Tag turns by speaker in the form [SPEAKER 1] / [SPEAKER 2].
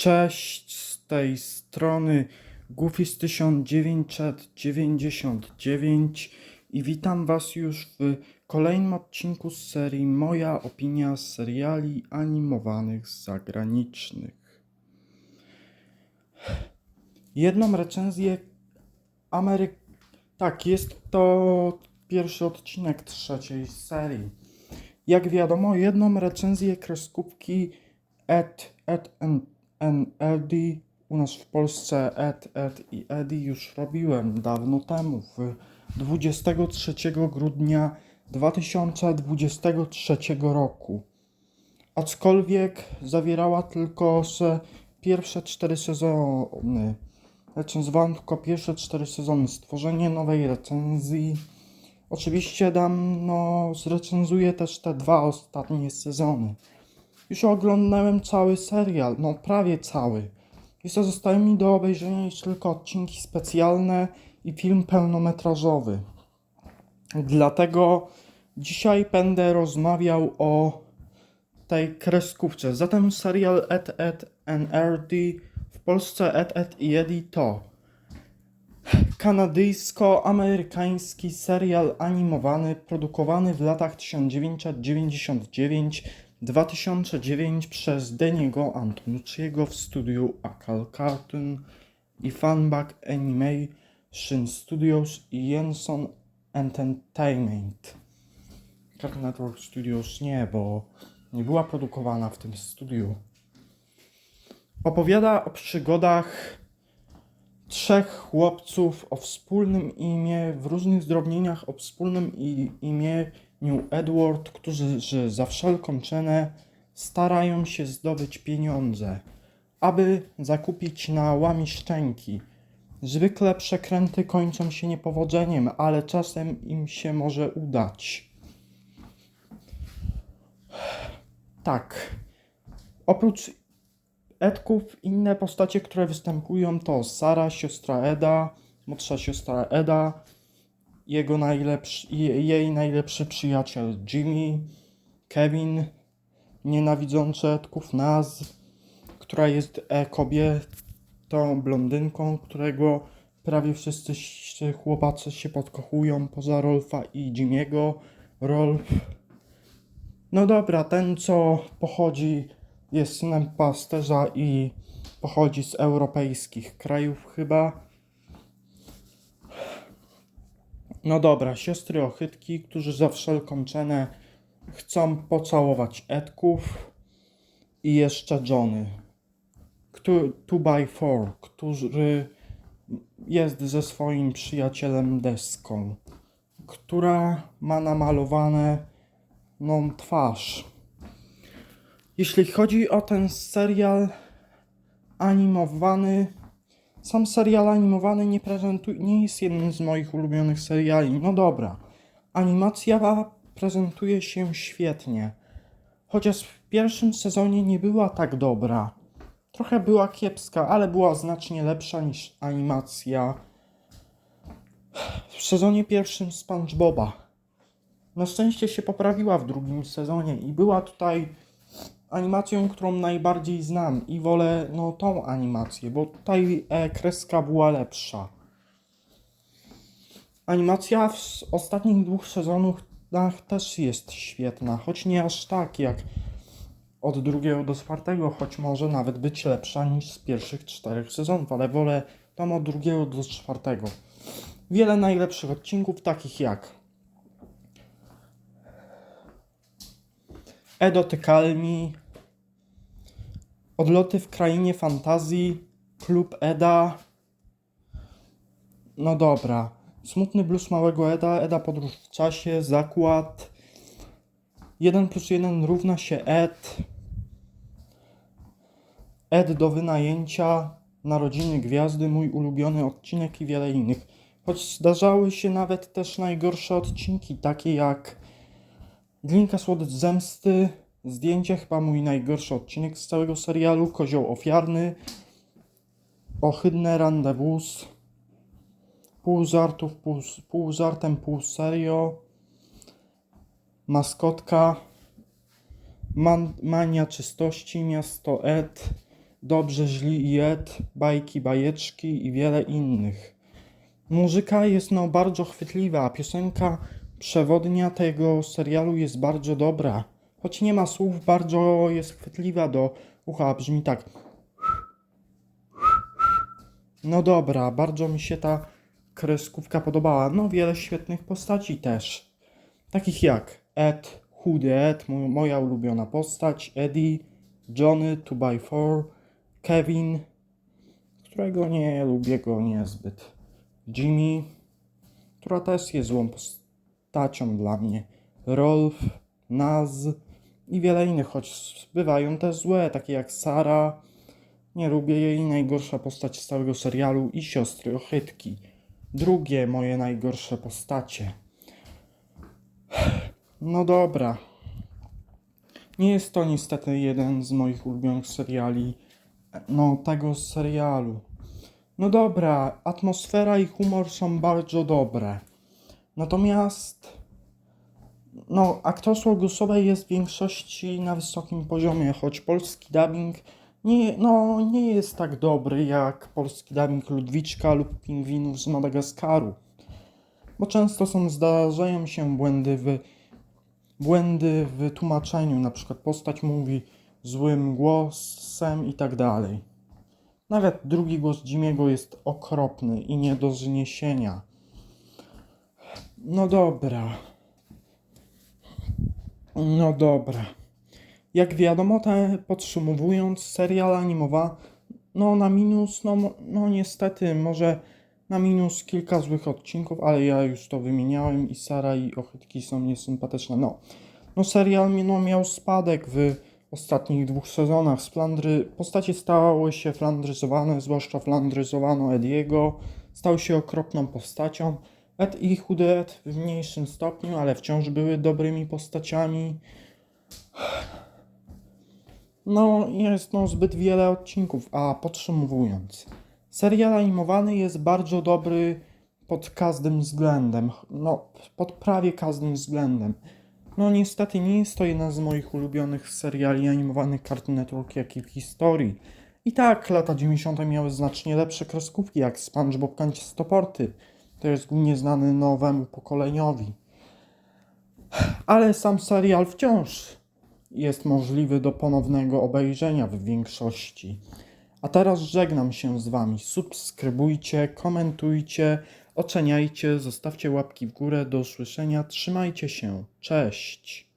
[SPEAKER 1] Cześć, z tej strony Goofy 1999 i witam Was już w kolejnym odcinku z serii Moja opinia z seriali animowanych zagranicznych. Jedną recenzję Ameryk... Tak, jest to pierwszy odcinek trzeciej serii. Jak wiadomo, jedną recenzję kreskówki Ed, Ed and, Eddie, u nas w Polsce Ed, Ed i Eddie już robiłem dawno temu, w 23 grudnia 2023 roku. Aczkolwiek zawierała tylko se pierwsze cztery sezony. Recenzowałem tylko pierwsze cztery sezony. Stworzenie nowej recenzji. Oczywiście dam, no, zrecenzuję też te dwa ostatnie sezony. Już oglądałem cały serial, no prawie cały. Co zostały mi do obejrzenia już tylko odcinki specjalne i film pełnometrażowy. Dlatego dzisiaj będę rozmawiał o tej kreskówce. Zatem serial Ed, Ed Eddie w Polsce Ed, Ed i Eddie to kanadyjsko-amerykański serial animowany produkowany w latach 1999-2009 przez Deniego Antonucciego w studiu Akal Cartoon i Funback Animation Studios i Jenson Entertainment. Cartoon Network Studios nie, bo nie była produkowana w tym studiu. Opowiada o przygodach trzech chłopców o wspólnym imię, w różnych zdrobnieniach o wspólnym i- imieniu Edward, którzy za wszelką cenę starają się zdobyć pieniądze, aby zakupić na łami szczęki. Zwykle przekręty kończą się niepowodzeniem, ale czasem im się może udać. Tak. Oprócz Edków inne postacie, które występują to Sara, siostra Eda, młodsza siostra Eda, jego najlepszy, je- jej najlepszy przyjaciel Jimmy, Kevin, nienawidzący Edków Naz, która jest kobietą, blondynką, którego prawie wszyscy chłopacy się podkochują poza Rolfa i Jimmy'ego. Rolf no dobra, ten co pochodzi, jest synem pasterza i pochodzi z europejskich krajów chyba. No dobra, siostry ochytki, którzy za wszelką cenę chcą pocałować Edków i jeszcze Johnny. Kto- Two by Four, który jest ze swoim przyjacielem deską, która ma namalowane no, twarz. Jeśli chodzi o ten serial animowany, sam serial animowany nie nie jest jednym z moich ulubionych seriali. No dobra, animacja prezentuje się świetnie. Chociaż w pierwszym sezonie nie była tak dobra. Trochę była kiepska, ale była znacznie lepsza niż animacja w sezonie pierwszym SpongeBoba. Na szczęście się poprawiła w drugim sezonie i była tutaj animacją, którą najbardziej znam i wolę no tą animację, bo tutaj e, kreska była lepsza. Animacja w ostatnich dwóch sezonach też jest świetna, choć nie aż tak jak od drugiego do czwartego, choć może nawet być lepsza niż z pierwszych czterech sezonów, ale wolę tą od drugiego do czwartego. Wiele najlepszych odcinków, takich jak Edotykalni, Odloty w krainie fantazji, Klub Eda. No dobra. Smutny blues małego Eda, Eda podróż w czasie, zakład. 1 plus 1 równa się Ed. Ed do wynajęcia, Narodziny Gwiazdy, mój ulubiony odcinek i wiele innych. Choć zdarzały się nawet też najgorsze odcinki, takie jak Glinka Słodycz Zemsty, zdjęcie, chyba mój najgorszy odcinek z całego serialu, Kozioł Ofiarny, Ohydne Rendezvous, pół żartów, pół, pół żartem, pół serio, Maskotka, Man, Mania Czystości, Miasto Ed, Dobrze, źli i Ed, bajki, bajeczki i wiele innych. Muzyka jest no bardzo chwytliwa, piosenka przewodnia tego serialu jest bardzo dobra. Choć nie ma słów, bardzo jest chwytliwa do ucha, brzmi tak. No dobra, bardzo mi się ta kreskówka podobała. No wiele świetnych postaci też. Takich jak Ed, Chudy Ed, mo- moja ulubiona postać, Eddie, Johnny, 2x4, Kevin, którego nie lubię go niezbyt, Jimmy, która też jest złą postacią dla mnie, Rolf, Naz i wiele innych, choć bywają też złe, takie jak Sara, nie lubię jej, najgorsza postać z całego serialu i siostry Ochytki. Drugie moje najgorsze postacie. No dobra. Nie jest to niestety jeden z moich ulubionych seriali. No, tego serialu. No dobra, atmosfera i humor są bardzo dobre. Natomiast. No, aktorstwo głosowe jest w większości na wysokim poziomie, choć polski dubbing nie, no, nie jest tak dobry jak polski dubbing Ludwiczka lub Pingwinów z Madagaskaru. Bo często są, zdarzają się błędy w błędy w tłumaczeniu, na przykład postać mówi złym głosem i tak dalej. Nawet drugi głos Jimiego jest okropny i nie do zniesienia. No dobra. No dobra. Jak wiadomo, te, podsumowując, serial animowa, no na minus, no, no niestety, może na minus kilka złych odcinków, ale ja już to wymieniałem i Sara i Ochytki są niesympatyczne. No, no serial no, miał spadek w ostatnich dwóch sezonach. Z Flandry, postacie stały się flandryzowane, zwłaszcza flandryzowano Ediego. Stał się okropną postacią. Ed i Chudy w mniejszym stopniu, ale wciąż były dobrymi postaciami. No, jest no zbyt wiele odcinków, a podsumowując, serial animowany jest bardzo dobry pod każdym względem. No, pod prawie każdym względem. No, niestety nie jest to jeden z moich ulubionych seriali animowanych Cartoon Network, jak i w historii. I tak, lata 90. miały znacznie lepsze kreskówki, jak SpongeBob Kanciastoporty. To jest głównie znany nowemu pokoleniowi. Ale sam serial wciąż jest możliwy do ponownego obejrzenia w większości. A teraz żegnam się z Wami. Subskrybujcie, komentujcie, oceniajcie, zostawcie łapki w górę. Do usłyszenia. Trzymajcie się. Cześć.